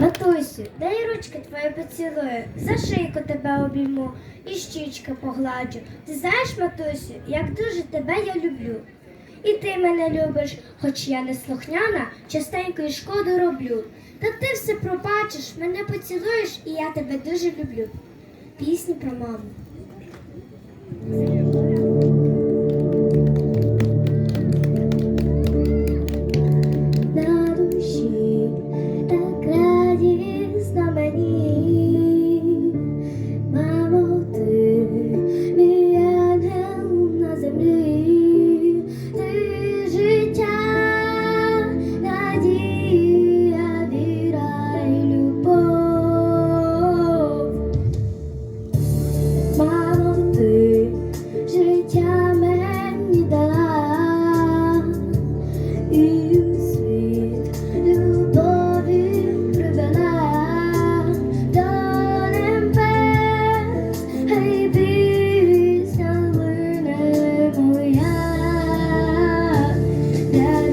Матусю, дай ручки твої поцілую, за шийку тебе обійму і щічки погладжу. Ти знаєш, матусю, як дуже тебе я люблю. І ти мене любиш, хоч я не слухняна, частенько і шкоду роблю. Та ти все пробачиш, мене поцілуєш, і я тебе дуже люблю. Пісні про маму. Yeah.